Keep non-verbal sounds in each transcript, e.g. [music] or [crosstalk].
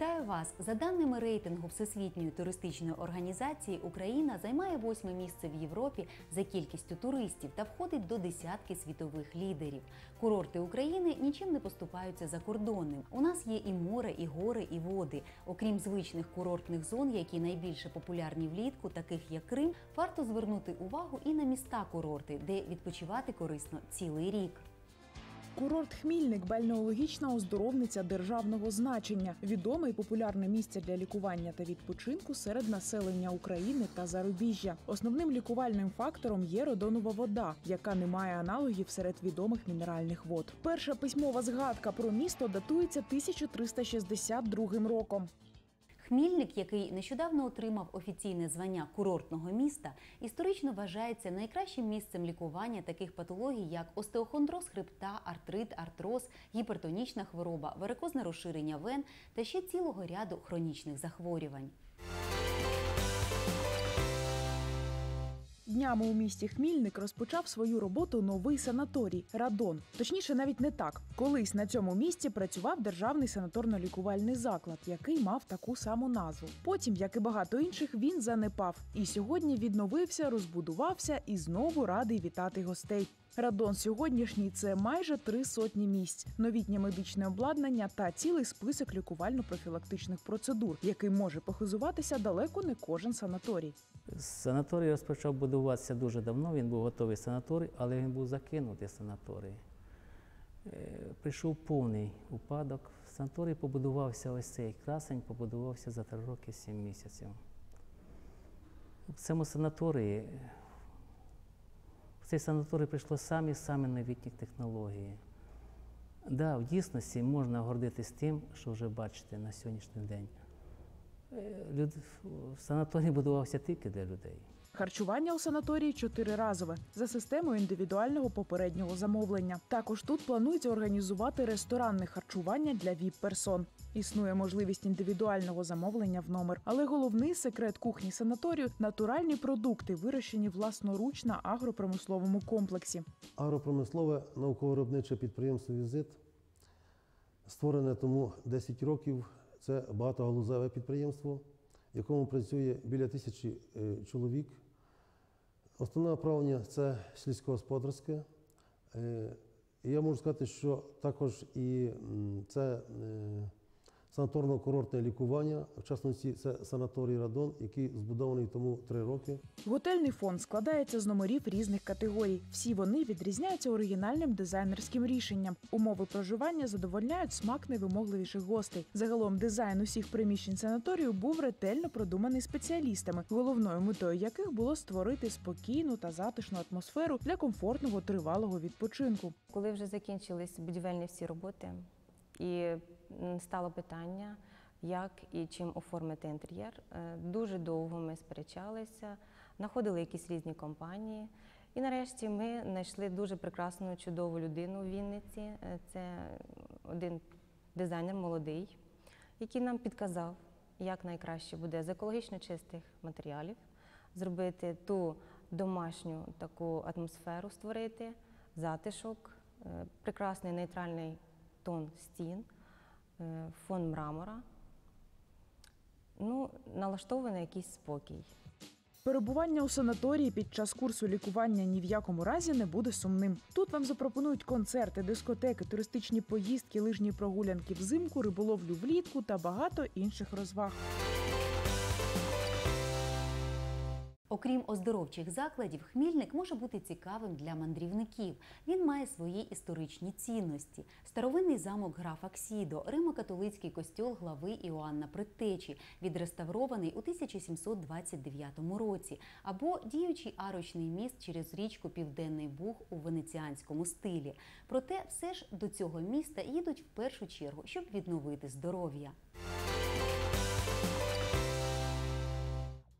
Вітаю вас! За даними рейтингу Всесвітньої туристичної організації, Україна займає восьме місце в Європі за кількістю туристів та входить до десятки світових лідерів. Курорти України нічим не поступаються закордонним. У нас є і море, і гори, і води. Окрім звичних курортних зон, які найбільше популярні влітку, таких як Крим, варто звернути увагу і на міста курорти, де відпочивати корисно цілий рік. Курорт Хмільник бальнеологічна оздоровниця державного значення, відоме і популярне місце для лікування та відпочинку серед населення України та зарубіжжя. Основним лікувальним фактором є родонова вода, яка не має аналогів серед відомих мінеральних вод. Перша письмова згадка про місто датується 1362 роком. Хмільник, який нещодавно отримав офіційне звання курортного міста, історично вважається найкращим місцем лікування таких патологій, як остеохондроз хребта, артрит, артроз, гіпертонічна хвороба, варикозне розширення вен та ще цілого ряду хронічних захворювань. Днями у місті Хмільник розпочав свою роботу новий санаторій Радон. Точніше, навіть не так. Колись на цьому місці працював державний санаторно-лікувальний заклад, який мав таку саму назву. Потім, як і багато інших, він занепав і сьогодні відновився, розбудувався і знову радий вітати гостей. Радон сьогоднішній це майже три сотні місць, новітнє медичне обладнання та цілий список лікувально-профілактичних процедур, яким може похизуватися далеко не кожен санаторій. Санаторій розпочав будуватися дуже давно, він був готовий санаторій, але він був закинутий санаторій. Е, Прийшов повний упадок. Санаторій побудувався ось цей красень, побудувався за три роки сім місяців. В цьому санаторії, цей санаторій прийшло самі самі новітні технології. Да, в дійсності можна гордитись тим, що вже бачите на сьогоднішній день. Е, Люд... Санаторій будувався тільки для людей. Харчування у санаторії чотириразове за системою індивідуального попереднього замовлення. Також тут планується організувати ресторанне харчування для віп-персон. Існує можливість індивідуального замовлення в номер, але головний секрет кухні санаторію натуральні продукти, вирощені власноруч на агропромисловому комплексі. Агропромислове науково-виробниче підприємство Візит створене тому 10 років. Це багатогалузеве підприємство, в якому працює біля тисячі е, чоловік. Основне направлення це сільськогосподарське. Е, я можу сказати, що також і це е, санаторно-курортне лікування, в частності це санаторій Радон, який збудований тому три роки. Готельний фонд складається з номерів різних категорій. Всі вони відрізняються оригінальним дизайнерським рішенням. Умови проживання задовольняють смак найвимогливіших гостей. Загалом дизайн усіх приміщень санаторію був ретельно продуманий спеціалістами, головною метою яких було створити спокійну та затишну атмосферу для комфортного тривалого відпочинку. Коли вже закінчились будівельні всі роботи, і стало питання, як і чим оформити інтер'єр, е, дуже довго ми сперечалися, знаходили якісь різні компанії. І нарешті ми знайшли дуже прекрасну, чудову людину в Вінниці. Е, Це один дизайнер молодий, який нам підказав, як найкраще буде з екологічно чистих матеріалів зробити ту домашню таку атмосферу створити, затишок, е, прекрасний нейтральний тон стін, фон мрамора. Ну, налаштований якийсь спокій. Перебування у санаторії під час курсу лікування ні в якому разі не буде сумним. Тут вам запропонують концерти, дискотеки, туристичні поїздки, лижні прогулянки взимку, риболовлю влітку та багато інших розваг. Окрім оздоровчих закладів, хмільник може бути цікавим для мандрівників. Він має свої історичні цінності: старовинний замок графа Ксідо, римо-католицький костьол глави Іоанна Предтечі, відреставрований у 1729 році, або діючий арочний міст через річку Південний Буг у венеціанському стилі. Проте все ж до цього міста їдуть в першу чергу, щоб відновити здоров'я.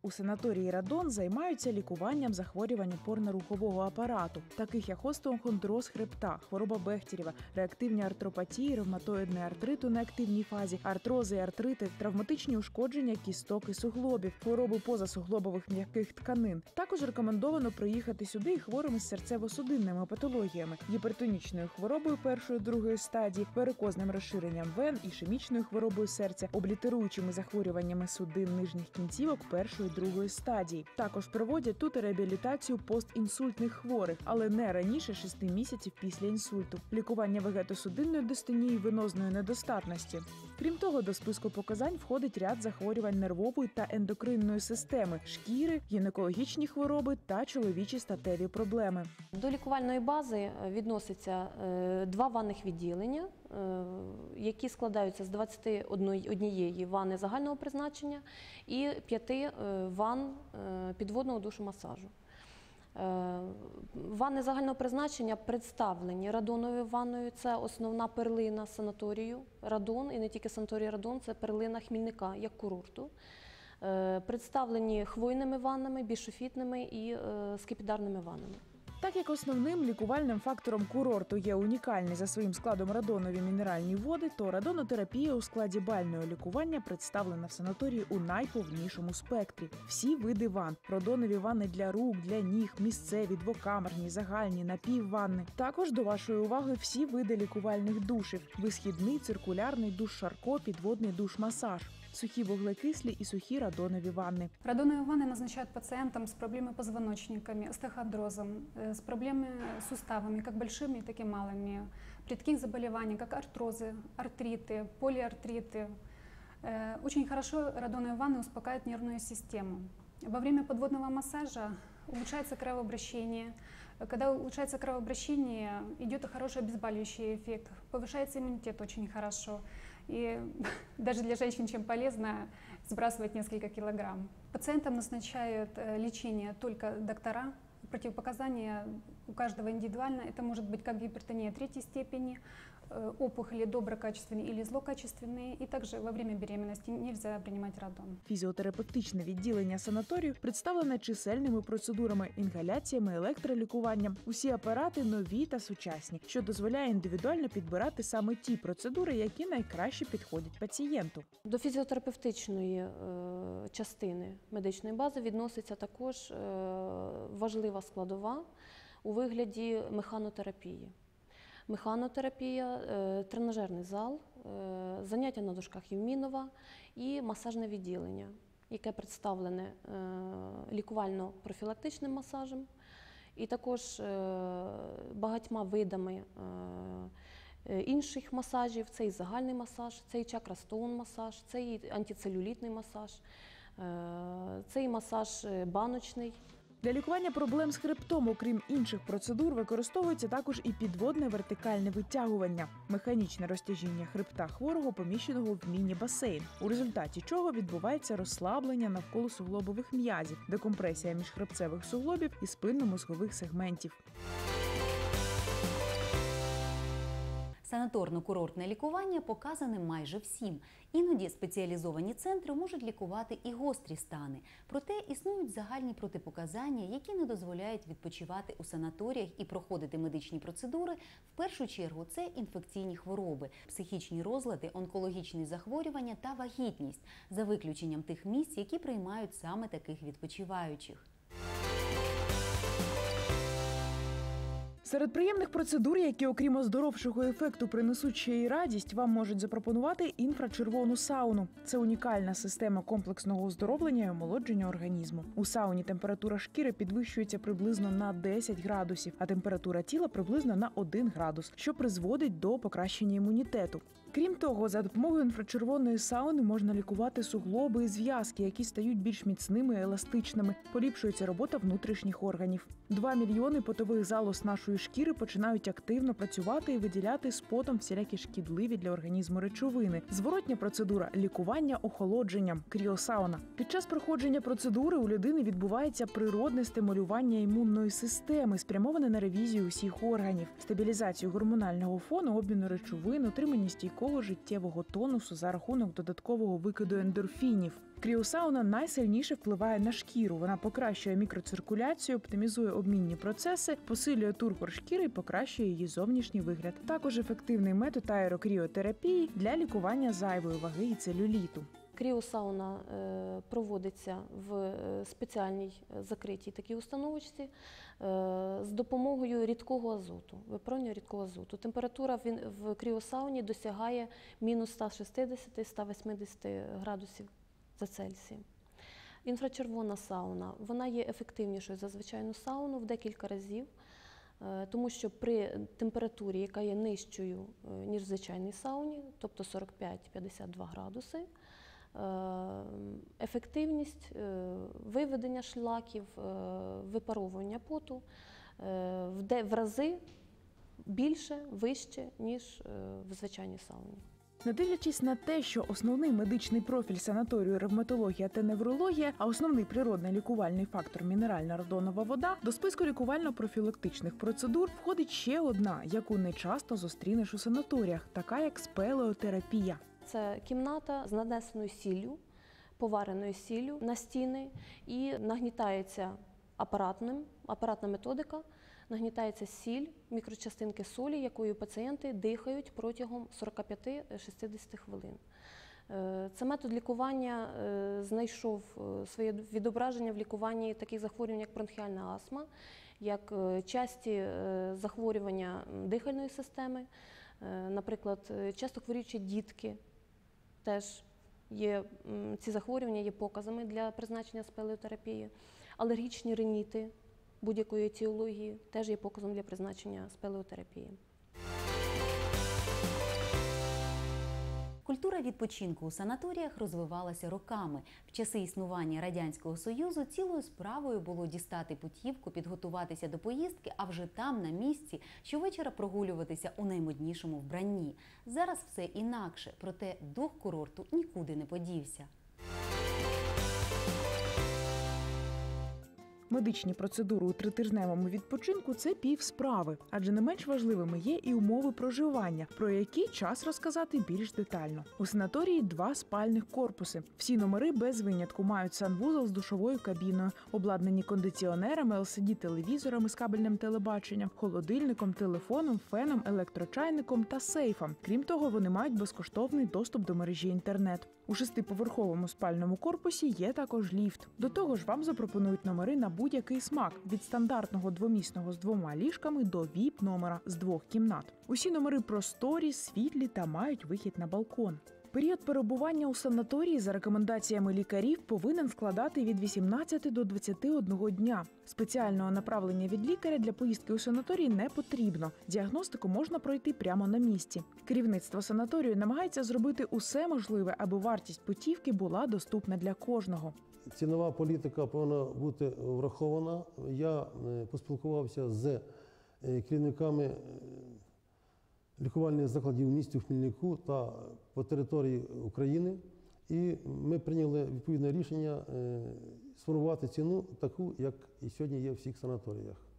У санаторії Радон займаються лікуванням захворювань опорно-рухового апарату, таких як остеохондроз хребта, хвороба Бехтірєва, реактивні артропатії, ревматоїдний артрит у неактивній фазі, артрози, і артрити, травматичні ушкодження кісток і суглобів, хвороби позасуглобових м'яких тканин. Також рекомендовано приїхати сюди і хворими з серцево-судинними патологіями, гіпертонічною хворобою першої другої стадії, варикозним розширенням вен, ішемічною хворобою серця, облітеруючими захворюваннями судин нижніх кінцівок першої другої стадії. Також проводять тут реабілітацію постінсультних хворих, але не раніше 6 місяців після інсульту, лікування вегетосудинної дистонії, венозної недостатності. Крім того, до списку показань входить ряд захворювань нервової та ендокринної системи, шкіри, гінекологічні хвороби та чоловічі статеві проблеми. До лікувальної бази відноситься е, два ванних відділення, які складаються з 21 ванни загального призначення і 5 ванн е, підводного душу масажу. Е, Ванни загального призначення представлені радоновою ванною. Це основна перлина санаторію Радон, і не тільки санаторій Радон, це перлина Хмільника як курорту. Е, Представлені хвойними ваннами, бішофітними і е, скипідарними ваннами. Так як основним лікувальним фактором курорту є унікальні за своїм складом радонові мінеральні води, то радонотерапія у складі бального лікування представлена в санаторії у найповнішому спектрі. Всі види ванн, радонові ванни для рук, для ніг, місцеві, двокамерні, загальні, напівванни. Також до вашої уваги всі види лікувальних душів: висхідний, циркулярний душ Шарко, підводний душ масаж. Сухі вуглекислі і сухі радонові ванни. Радоновые ванны назначают пациентам с проблемой позвоночниками, остеохондрозом, э, с проблемами с суставами, как большими, так и малыми, при таких заболеваниях, как артрозы, артриты, полиартриты. Э, Очень хорошо радоновые ванны успокаивают нервную систему. Во время подводного массажа улучшается кровообращение. Э, Когда улучшается кровообращение, идет хороший обезболивающий эффект, повышается иммунитет очень хорошо. И [laughs] даже для женщин чем полезно сбрасывать несколько килограмм. Пациентам назначают э, лечение только доктора. Противопоказания у каждого индивидуально. Это может быть как гипертония третьей степени, опухоли доброкачественные или злокачественные. И также во время беременности нельзя принимать радон. Фізіотерапевтичне відділення санаторію представлене чисельними процедурами, інгаляціями, електролікуванням. Усі апарати нові та сучасні, що дозволяє індивідуально підбирати саме ті процедури, які найкраще підходять пацієнту. До фізіотерапевтичної е, частини медичної бази відноситься також е, важлива складова у вигляді механотерапії. Механотерапія, е, тренажерний зал, е, заняття на дошках Євмінова і масажне відділення, яке представлене е, лікувально-профілактичним масажем і також багатьма видами інших масажів. Це і загальний масаж, це і чакрастоун масаж, це і антицелюлітний масаж, це і масаж баночний. Для лікування проблем з хребтом, окрім інших процедур, використовується також і підводне вертикальне витягування, механічне розтяжіння хребта хворого, поміщеного в міні-басейн, у результаті чого відбувається розслаблення навколо суглобових м'язів, декомпресія міжхребцевих суглобів і спинно-мозгових сегментів. Санаторно-курортне лікування показане майже всім. Іноді спеціалізовані центри можуть лікувати і гострі стани. Проте існують загальні протипоказання, які не дозволяють відпочивати у санаторіях і проходити медичні процедури. В першу чергу це інфекційні хвороби, психічні розлади, онкологічні захворювання та вагітність, за виключенням тих місць, які приймають саме таких відпочиваючих. Серед приємних процедур, які, окрім оздоровчого ефекту, принесуть ще й радість, вам можуть запропонувати інфрачервону сауну. Це унікальна система комплексного оздоровлення і омолодження організму. У сауні температура шкіри підвищується приблизно на 10 градусів, а температура тіла приблизно на 1 градус, що призводить до покращення імунітету. Крім того, за допомогою інфрачервоної сауни можна лікувати суглоби і зв'язки, які стають більш міцними і еластичними. Поліпшується робота внутрішніх органів. Два мільйони потових залоз нашої шкіри починають активно працювати і виділяти спотом всілякі шкідливі для організму речовини. Зворотня процедура лікування охолодженням кріосауна. Під час проходження процедури у людини відбувається природне стимулювання імунної системи, спрямоване на ревізію усіх органів, стабілізацію гормонального фону, обміну речовин, отримання стійкого життєвого тонусу за рахунок додаткового викиду ендорфінів. Кріосауна найсильніше впливає на шкіру. Вона покращує мікроциркуляцію, оптимізує обмінні процеси, посилює тургор шкіри і покращує її зовнішній вигляд. Також ефективний метод аерокріотерапії для лікування зайвої ваги і целюліту. Кріосауна е, проводиться в е, спеціальній е, закритій такій установочці з допомогою рідкого азоту, випромінювання рідкого азоту. Температура в, кріосауні досягає мінус 160-180 градусів за Цельсієм. Інфрачервона сауна вона є ефективнішою за звичайну сауну в декілька разів, тому що при температурі, яка є нижчою, ніж в звичайній сауні, тобто 45-52 градуси, ефективність е, виведення шлаків, е, випаровування поту е, в рази більше, вище, ніж е, в звичайній сауні. Не дивлячись на те, що основний медичний профіль санаторію ревматологія та неврологія, а основний природний лікувальний фактор мінеральна радонова вода, до списку лікувально-профілактичних процедур входить ще одна, яку не часто зустрінеш у санаторіях, така як спелеотерапія. Це кімната з нанесеною сіллю, повареною сіллю на стіни і нагнітається апаратним, апаратна методика, нагнітається сіль, мікрочастинки солі, якою пацієнти дихають протягом 45-60 хвилин. Е, Це метод лікування е, знайшов е, своє відображення в лікуванні таких захворювань, як бронхіальна астма, як часті захворювання дихальної системи. Наприклад, часто хворіючі дітки теж є ці захворювання є показами для призначення спелеотерапії. Алергічні риніти будь-якої етіології теж є показом для призначення спелеотерапії. Культура відпочинку у санаторіях розвивалася роками. В часи існування радянського союзу цілою справою було дістати путівку, підготуватися до поїздки, а вже там, на місці, щовечора прогулюватися у наймоднішому вбранні. Зараз все інакше, проте дух курорту нікуди не подівся. Медичні процедури у тритижневому відпочинку це пів справи, адже не менш важливими є і умови проживання, про які час розказати більш детально. У санаторії два спальних корпуси. Всі номери без винятку мають санвузол з душовою кабіною, обладнані кондиціонерами, LCD-телевізорами з кабельним телебаченням, холодильником, телефоном, феном, електрочайником та сейфом. Крім того, вони мають безкоштовний доступ до мережі інтернет. У шестиповерховому спальному корпусі є також ліфт. До того ж, вам запропонують номери на будь-який смак від стандартного двомісного з двома ліжками до віп номера з двох кімнат. Усі номери просторі, світлі та мають вихід на балкон. Період перебування у санаторії за рекомендаціями лікарів повинен складати від 18 до 21 дня. Спеціального направлення від лікаря для поїздки у санаторій не потрібно. Діагностику можна пройти прямо на місці. Керівництво санаторію намагається зробити усе можливе, аби вартість путівки була доступна для кожного. Цінова політика повинна бути врахована. Я е, поспілкувався з е, керівниками е, лікувальних закладів в місті Хмільнику та по території України, і ми прийняли відповідне рішення е, сформувати ціну таку, як і сьогодні є в всіх санаторіях.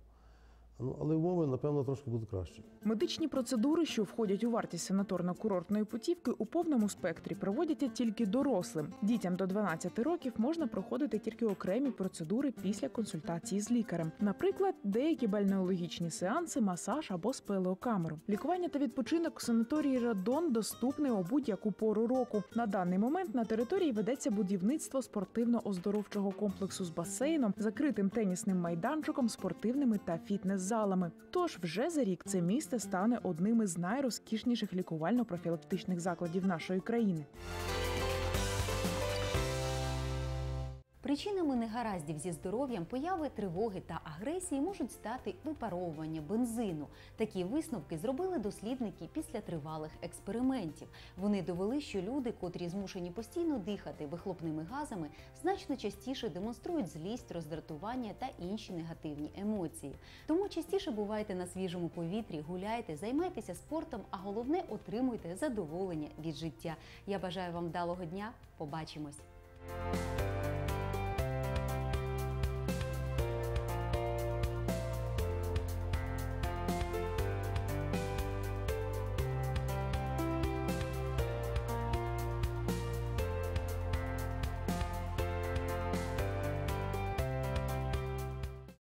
Ну, але умови, напевно, трошки будуть кращі. Медичні процедури, що входять у вартість санаторно-курортної путівки, у повному спектрі проводяться тільки дорослим. Дітям до 12 років можна проходити тільки окремі процедури після консультації з лікарем. Наприклад, деякі бальнеологічні сеанси, масаж або спелеокамеру. Лікування та відпочинок у санаторії Радон доступний у будь-яку пору року. На даний момент на території ведеться будівництво спортивно-оздоровчого комплексу з басейном, закритим тенісним майданчиком, спортивними та фітнес-залами. Тож вже за рік це місце стане одним із найрозкішніших лікувально-профілактичних закладів нашої країни. Причинами негараздів зі здоров'ям, появи тривоги та агресії можуть стати випаровування бензину. Такі висновки зробили дослідники після тривалих експериментів. Вони довели, що люди, котрі змушені постійно дихати вихлопними газами, значно частіше демонструють злість, роздратування та інші негативні емоції. Тому частіше бувайте на свіжому повітрі, гуляйте, займайтеся спортом, а головне отримуйте задоволення від життя. Я бажаю вам вдалого дня. Побачимось!